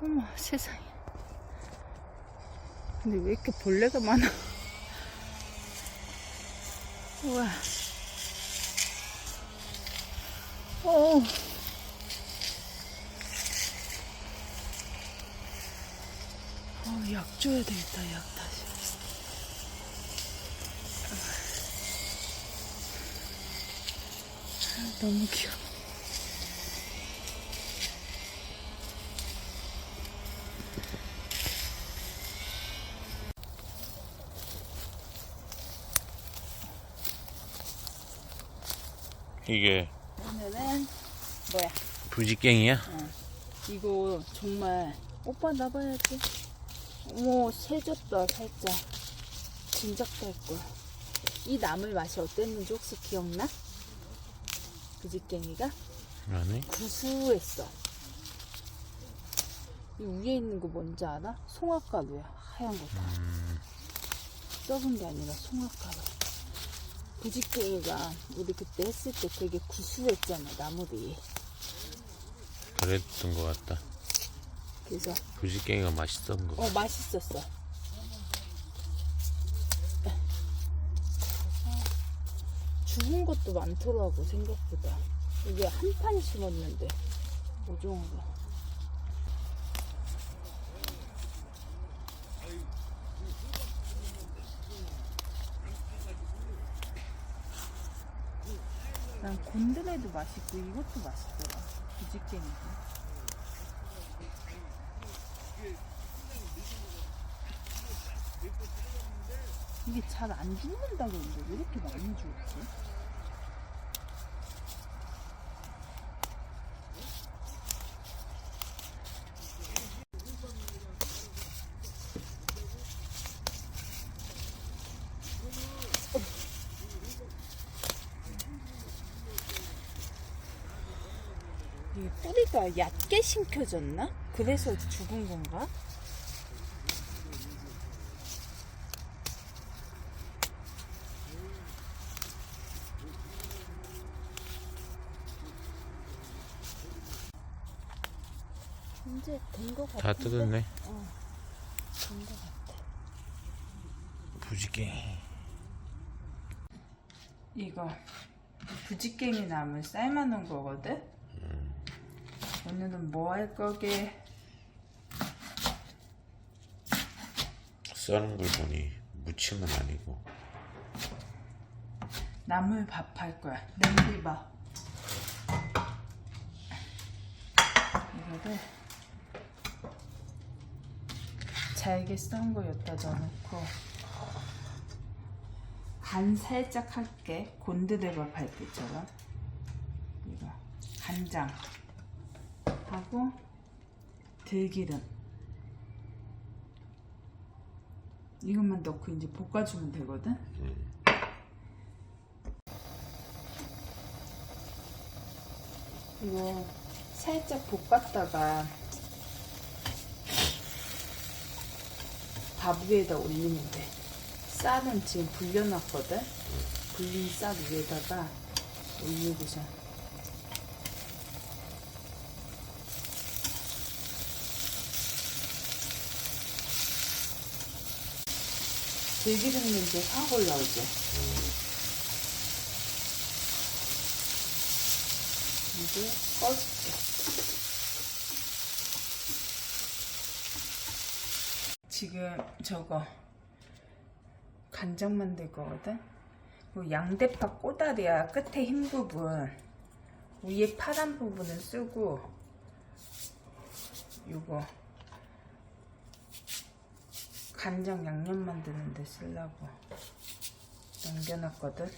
어머 세상에 근데 왜 이렇게 벌레가 많아 우와 어 어, 약 줘야 되겠다, 약 다시. 아, 너무 귀여워. 이게 오늘은 뭐야? 부지깽이야? 이거 정말 오빠 나봐야지. 어머 새졌다 살짝. 진작 될 걸. 이 나물 맛이 어땠는지 혹시 기억나? 부지깽이가 아니 구수했어. 이 위에 있는 거 뭔지 알아? 송화가루야 하얀 거. 썩은 게 아니라 송화가루. 부지깽이가 우리 그때 했을 때 되게 구수했잖아 나물이. 그랬던 것 같다 그래서 부지깽이가 맛있던 거 어 맛있었어. 죽은 것도 많더라고 생각보다. 이게 한 판 심었는데 오종으로. 난 곤드레도 맛있고 이것도 맛있더라. 부지깽이도. 이게 잘 안 죽는다 그러는데 왜 이렇게 많이 죽었지? 뿌리가 얕게 심겨졌나? 그래서 죽은 건가? 이제 된거 같아. 다 뜯었네 된거 같아. 부지깽이 이거 부지깽이 나물 삶아놓은 거거든? 오늘은 뭐 할 거게? 써는 걸 보니 무침은 아니고 나물 밥 할 거야. 냄비밥. 이거를 잘게 썬 거 여기다 넣어놓고 간 살짝 할게. 곤드레밥 할 때처럼. 이거 간장 하고 들기름 이것만 넣고 이제 볶아주면 되거든. 이거 살짝 볶았다가 밥 위에다 올리면 돼. 쌀은 지금 불려놨거든. 불린 쌀 위에다가 올리고서 들기름 냄새 확 올라오지. 이제 꺼줄게. 지금 저거 간장 만들 거거든. 그 양대파 꼬다리야 끝에 흰 부분 위에 파란 부분은 쓰고 요거 간장 양념 만드는데 쓰려고 남겨놨거든.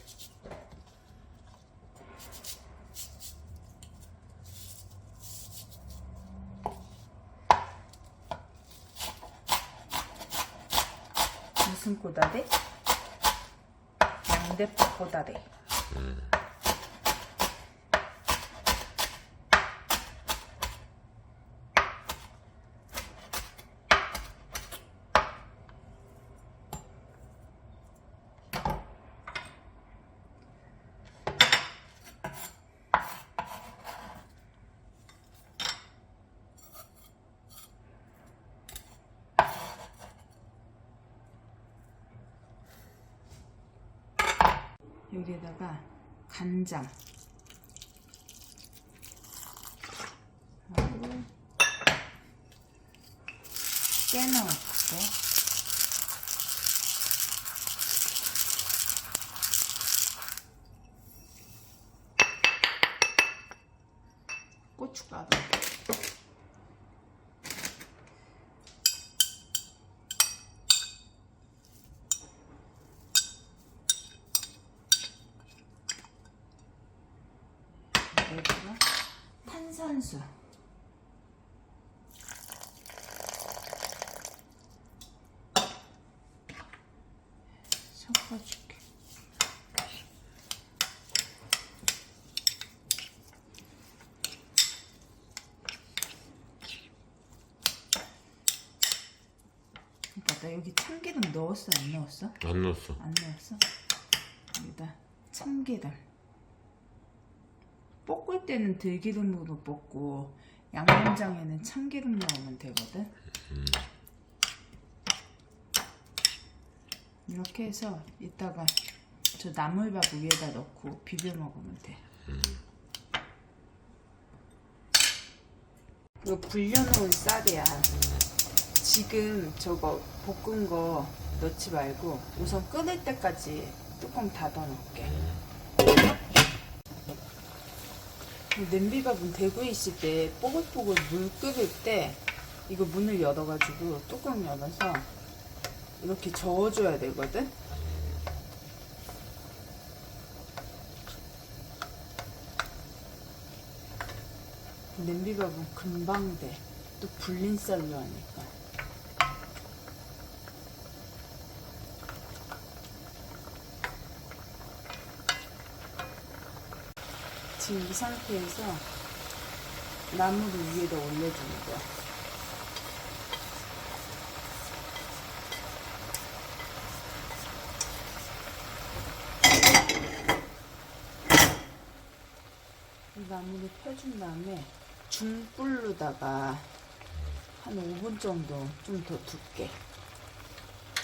무슨 꼬다리? 양대파 꼬다리. 여기에다가 간장 하고 깨 넣을게. 고춧가루. 여기다가 탄산수. 섞어줄게. 그러니까 나 여기 참기름 넣었어 안 넣었어? 안 넣었어. 안 넣었어? 여기다 참기름 볶을 때는 들기름으로 볶고 양념장에는 참기름 넣으면 되거든. 이렇게 해서 이따가 저 나물밥 위에다 넣고 비벼 먹으면 돼. 이거 불려놓은 쌀이야. 지금 저거 볶은 거 넣지 말고 우선 끓을 때까지 뚜껑 닫아 놓을게. 냄비밥은 대구에 있을 때 뽀글뽀글 물 끓일 때 이거 문을 열어가지고 뚜껑 열어서 이렇게 저어줘야 되거든. 냄비밥은 금방 돼. 또 불린 쌀로 하니까. 지금 이 상태에서 나무를 위에다 올려주는 거야. 이 나무를 펴준 다음에 중불로다가 한 5분 정도 좀더 두께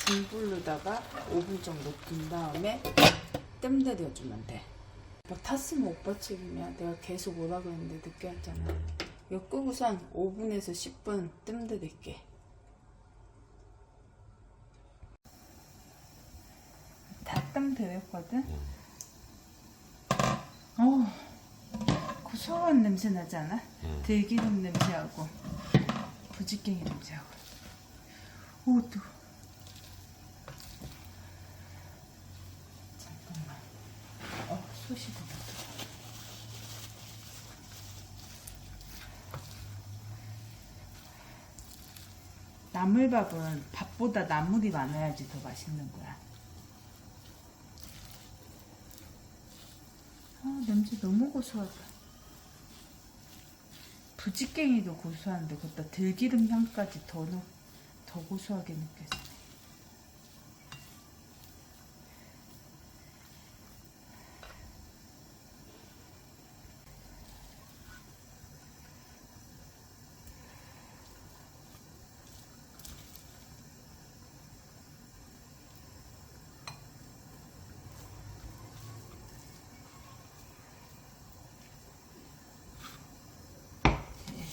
중불로다가 5분 정도 둔 다음에 뜸 들여주면 돼. 막 탔으면 오빠 책임이야. 내가 계속 오라 그랬는데 늦게 왔잖아. 끄고선 5분에서 10분 뜸 들일게. 다뜸 들였거든? 어우, 고소한 냄새 나지 않아? 들기름 냄새하고 부지깽이 냄새하고. 오, 또. 잠깐만. 어, 더 나물밥은 밥보다 나물이 많아야지 더 맛있는 거야. 아, 냄새 너무 고소하다. 부지깽이도 고소한데 거기다 들기름 향까지 더, 넣, 더 고소하게 느껴지네.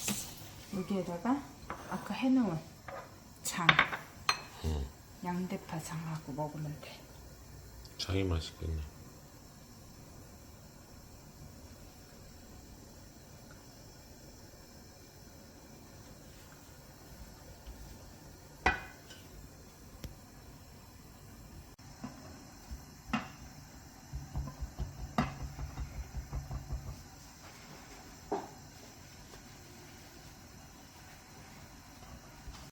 됐어. 여기에다가 아까 해놓은 장, 양대파 장하고 먹으면 돼. 장이 맛있겠네.